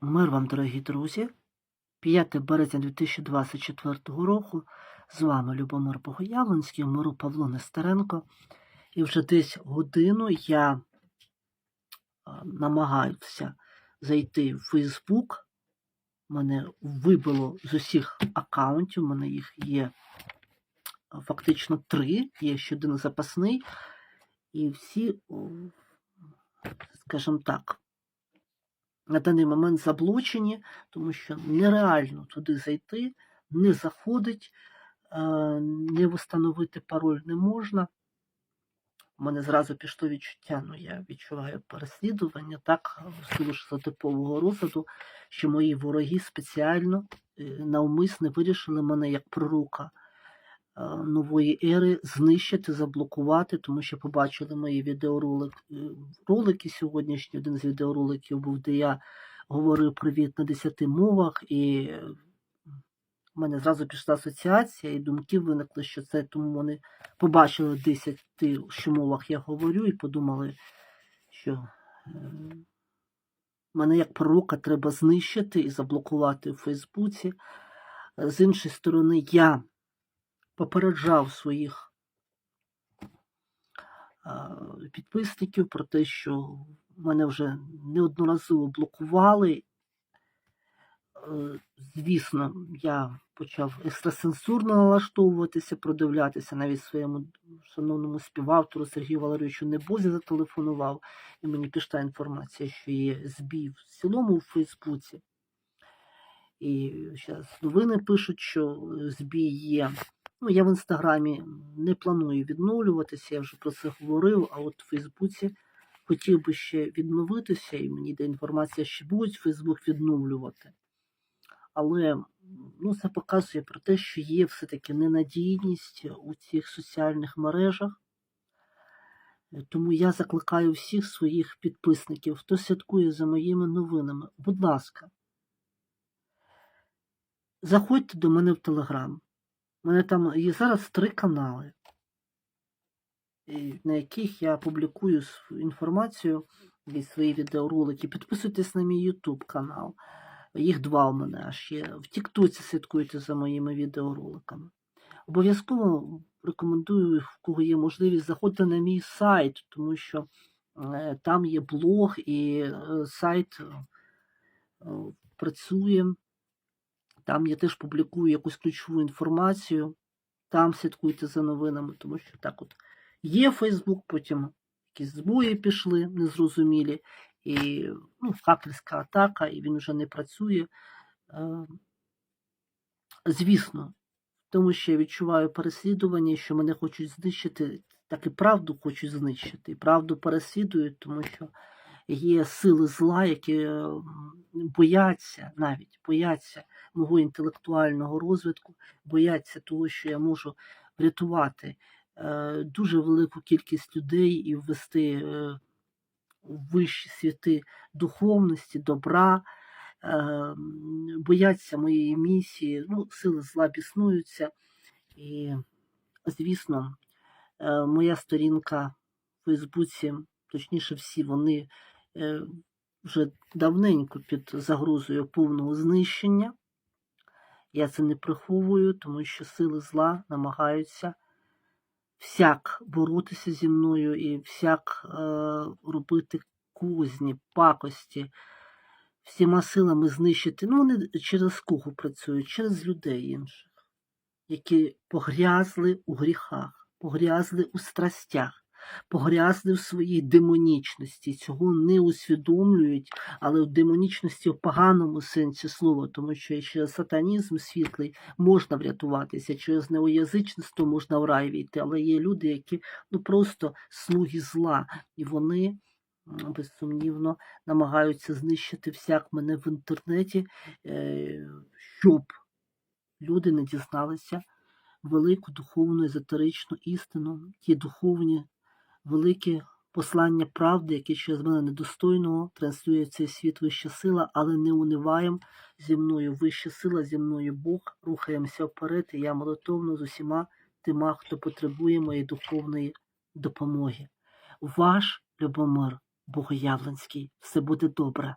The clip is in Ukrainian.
Мир вам, дорогі друзі. 5 березня 2024 року. З вами Любомир Богоявленський, миру Павло Нестеренко. І вже десь годину я а, намагаюся зайти в Фейсбук. Мене вибило з усіх аккаунтів, у мене їх є фактично три, є ще один запасний. І всі, скажімо так, на даний момент заблочені, тому що нереально туди зайти, не заходить, е, не встановити пароль не можна. У мене зразу пішло відчуття, ну я відчуваю переслідування, так, в силу шизотипового розладу, що мої вороги спеціально е, навмисно вирішили мене як пророка нової ери знищити, заблокувати, тому що побачили мої відеоролики ролики сьогоднішні. Один з відеороликів був, де я говорив привіт на 10 мовах, і в мене зразу пішла асоціація, і думки виникли, що це тому вони побачили 10 що мовах я говорю, і подумали, що е, мене як пророка треба знищити і заблокувати в Фейсбуці. З іншої сторони, я попереджав своїх підписників про те, що мене вже неодноразово блокували. Е, Звісно, я почав екстрасенсурно налаштовуватися, продивлятися навіть своєму шановному співавтору Сергію Валерійовичу Небозі зателефонував, і мені пішла інформація, що є збій в цілому у Фейсбуці. І зараз новини пишуть, що збій є. Ну, я в інстаграмі не планую відновлюватися, я вже про це говорив, а от в Фейсбуці хотів би ще відновитися, і мені йде інформація, що будуть Фейсбук відновлювати. Але ну, це показує про те, що є все-таки ненадійність у цих соціальних мережах. Тому я закликаю всіх своїх підписників, хто слідкує за моїми новинами, будь ласка, заходьте до мене в Телеграм. У мене там є зараз три канали, на яких я публікую інформацію і свої відеоролики. Підписуйтесь на мій YouTube канал. Їх два у мене аж є. В Тіктоці слідкуйте за моїми відеороликами. Обов'язково рекомендую, в кого є можливість, заходьте на мій сайт, тому що е, там є блог і е, сайт е, працює. Там я теж публікую якусь ключову інформацію. Там слідкуйте за новинами, тому що так от є Фейсбук, потім якісь збої пішли незрозумілі, і ну, хакерська атака, і він вже не працює. Е, Звісно, тому що я відчуваю переслідування, що мене хочуть знищити, так і правду хочуть знищити. І правду переслідують, тому що є сили зла, які е, бояться навіть бояться мого інтелектуального розвитку, бояться того, що я можу врятувати е, дуже велику кількість людей і ввести е, у вищі світи духовності, добра, е, бояться моєї місії, ну, сили зла біснуються. І, звісно, е, моя сторінка в Фейсбуці, точніше, всі вони е, вже давненько під загрозою повного знищення. Я це не приховую, тому що сили зла намагаються всяк боротися зі мною і всяк е, робити козні, пакості, всіма силами знищити. Ну, вони через кого працюють? Через людей інших, які погрязли у гріхах, погрязли у страстях, погрязли в своїй демонічності. Цього не усвідомлюють, але в демонічності в поганому сенсі слова, тому що через сатанізм світлий можна врятуватися, через неоязичництво можна в рай війти, але є люди, які ну просто слуги зла, і вони. Безсумнівно намагаються знищити всяк мене в інтернеті, е, щоб люди не дізналися велику духовну езотеричну істину, ті духовні великі послання правди, яке через мене недостойного транслює цей світ вища сила, але не униваєм зі мною вища сила, зі мною Бог, рухаємося вперед, і я молитовно з усіма тима, хто потребує моєї духовної допомоги. Ваш Любомир Богоявленський, все буде добре.